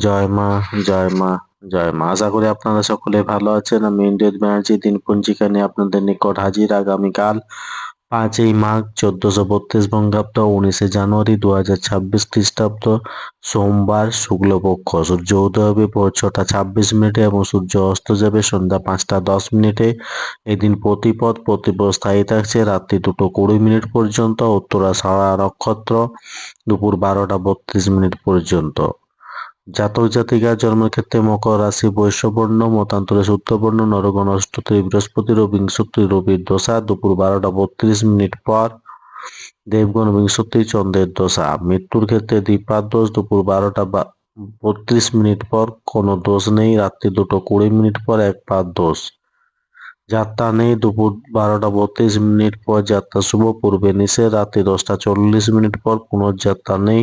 জয় মা জয় মা জয় মা। আশা করি আপনারা সকলে ভালো আছেন। আমি ইন্দ্রিত ব্যানার্জি দিন পঞ্জিকা নিয়ে আপনাদের নিকট হাজির। আগামীকাল পাঁচই মাঘ চোদ্দশো বত্রিশ বঙ্গাব্দ, উনিশে জানুয়ারি দু হাজার ছাব্বিশ খ্রিস্টাব্দ, সোমবার শুক্লপক্ষ। সূর্য উদয় হবে ভোর ছটা ছাব্বিশ মিনিটে এবং সূর্য অস্ত যাবে সন্ধ্যা পাঁচটা দশ মিনিটে। এদিন প্রতিপদ প্রতিপদ স্থায়ী থাকছে রাত্রি দুটো কুড়ি মিনিট পর্যন্ত, উত্তরা সারা নক্ষত্র দুপুর বারোটা বত্রিশ মিনিট পর্যন্ত। জাতক জাতিকার জন্মের ক্ষেত্রে মকর রাশি বৈশ্যবর্ণ মতান্তরে সূত্রবর্ণ নরগণ অষ্টত্রী বৃহস্পতির ও বিংশতি রবির দশা, দুপুর বারোটা বত্রিশ মিনিট পর দেবগণ বিংশতি, চন্দ্রের দশা। মৃত্যুর ক্ষেত্রে দীপার দোষ, দুপুর বারোটা বত্রিশ মিনিট পর কোনো দোষ নেই, রাত্রি দুটো কুড়ি মিনিট পর এক পাত দোষ। যাত্রা নেই, দুপুর বারোটা বত্রিশ মিনিট পর যাত্রা শুভ, পূর্বে নিষেধ, রাত্রি দশটা চল্লিশ মিনিট পর পুনর্যাত্রা নেই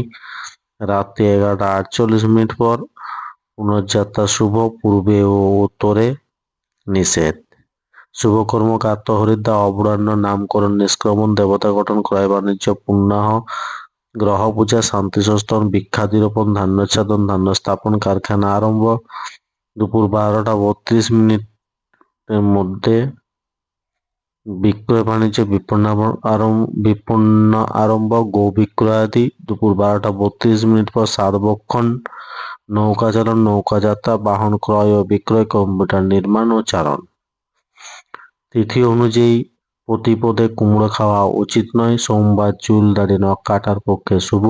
রাত্রি এগারোটা আটচল্লিশ মিনিট পর পুনর্যাত্রা শুভ, পূর্বে ও উত্তরে নিষেধ। শুভকর্ম কাত্য হরিদ্রা অবরাহ্ন নামকরণ নিষ্ক্রমণ, দেবতা গঠন, ক্রয় বাণিজ্য, পুণ্যাহ, গ্রহ পূজা, শান্তি সস্তন বিখ্যাতিরোপণ ধান্যচ্ছাদন, ধান্য স্থাপন, কারখানা আরম্ভ। দুপুর বারোটা বত্রিশ মিনিটের মধ্যে বিক্রয় বাণিজ্য বিপন্ন আরম্ভ গো বিক্রয় আদি দুপুর বারোটা বত্রিশ মিনিট পর সার্বক্ষণ, নৌকা চালন, নৌকা যাত্রা, বাহন ক্রয় ও বিক্রয় কম্পিউটার নির্মাণ ও চালন তিথি অনুযায়ী প্রতিপদে কুমড়ো খাওয়া উচিত নয়, সোমবার চুল দাড়ি নখ কাটার পক্ষে শুভ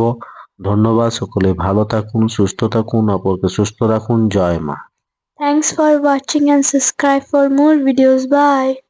ধন্যবাদ, সকলে ভালো থাকুন, সুস্থ থাকুন, অপরকে সুস্থ রাখুন, জয় মা Thanks for watching and subscribe for more videos. Bye.